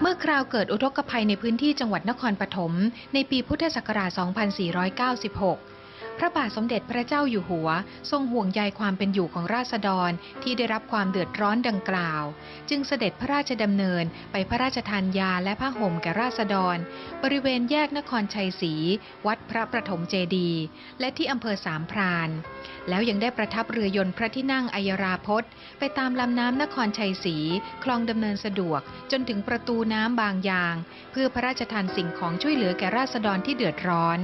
เมื่อคราวเกิดอุทกภัยในพื้นที่จังหวัดนครปฐมในปีพุทธศักราช 2496 พระบาทสมเด็จพระเจ้าอยู่หัว ทรงห่วงใยความเป็นอยู่ของราษฎรที่ได้รับความเดือดร้อนดังกล่าว จึงเสด็จพระราชดำเนินไปพระราชทานยาและผ้าห่มแก่ราษฎร บริเวณแยกนครชัยศรีวัดพระประถมเจดีย์และที่อำเภอสามพราน แล้วยังได้ประทับเรือยนต์พระที่นั่งอัยราพจน์ไปตามลำน้ำนครชัยศรีคลองดำเนินสะดวกจนถึงประตูน้ำบางยาง เพื่อพระราชทานสิ่งของช่วยเหลือแก่ราษฎรที่เดือดร้อน